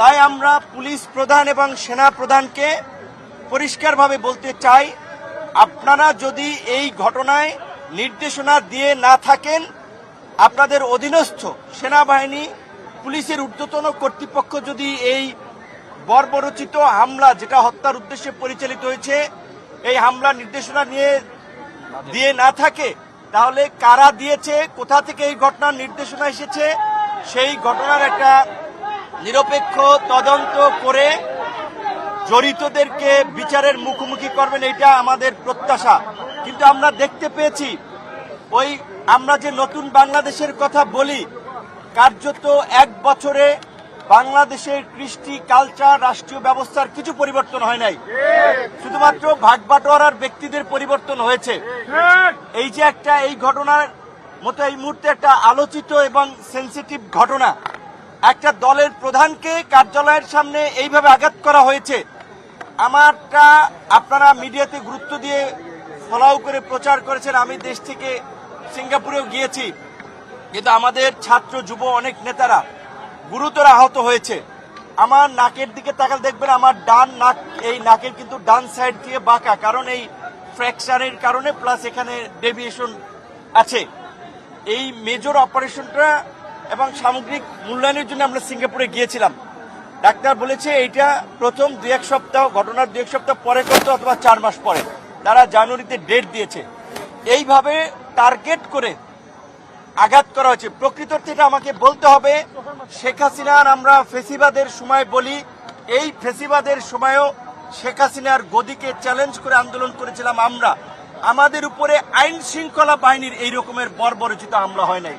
তাই আমরা পুলিশ প্রধান এবং সেনা প্রধানকে পরিষ্কারভাবে বলতে চাই, আপনারা যদি এই ঘটনায় নির্দেশনা দিয়ে না থাকেন, আপনাদের অধীনস্থ সেনাবাহিনী, পুলিশের ঊর্ধ্বতন কর্তৃপক্ষ যদি এই বর্বরচিত হামলা, যেটা হত্যার উদ্দেশ্যে পরিচালিত হয়েছে, এই হামলা নির্দেশনা নিয়ে, দিয়ে না থাকে, তাহলে কারা দিয়েছে, কোথা থেকে এই ঘটনার নির্দেশনা এসেছে, সেই ঘটনার একটা নিরপেক্ষ তদন্ত করে জড়িতদেরকে বিচারের মুখোমুখি করবেন এটা আমাদের প্রত্যাশা। কিন্তু আমরা দেখতে পেয়েছি, ওই আমরা যে নতুন বাংলাদেশের কথা বলি, কার্যত এক বছরে বাংলাদেশের কৃষ্টি, কালচার, রাষ্ট্রীয় ব্যবস্থার কিছু পরিবর্তন হয় নাই। শুধুমাত্র ভাগবাটোয়ারার ব্যক্তিদের পরিবর্তন হয়েছে। এই যে একটা, এই ঘটনার মতো এই মুহূর্তে একটা আলোচিত এবং সেন্সিটিভ ঘটনা একটা দলের প্রধানকে কার্যালয়ের সামনে এইভাবে আঘাত করা হয়েছে। আমারটা আপনারা মিডিয়াতে গুরুত্ব দিয়ে ফলাও করে প্রচার করেছেন। আমি দেশ থেকে সিঙ্গাপুরেও গিয়েছি। কিন্তু আমাদের ছাত্র, যুব অনেক নেতারা গুরুতর আহত হয়েছে। আমার নাকের দিকে তাকাল দেখবেন আমার ডান নাক, এই নাকের কিন্তু ডান সাইড দিয়ে বাঁকা। কারণ এই ফ্র্যাকচারের কারণে প্লাস এখানে ডেভিয়েশন আছে। এই মেজর অপারেশনটা এবং সামগ্রিক মূল্যায়নের জন্য আমরা সিঙ্গাপুরে গিয়েছিলাম। ডাক্তার বলেছে এইটা প্রথম দু এক সপ্তাহ, ঘটনার দু এক সপ্তাহ পরে করতে অথবা চার মাস পরে। তারা জানুয়ারিতে ডেট দিয়েছে। এইভাবে টার্গেট করে আঘাত করা হয়েছে। প্রকৃত এটা আমাকে বলতে হবে, শেখ হাসিনার আমরা ফেসিবাদের সময় বলি, এই ফেসিবাদের সময়ও শেখ হাসিনার গদিকে চ্যালেঞ্জ করে আন্দোলন করেছিলাম আমরা। আমাদের উপরে আইন শৃঙ্খলা বাহিনীর এই রকমের বর্বরচিত হামলা হয় নাই।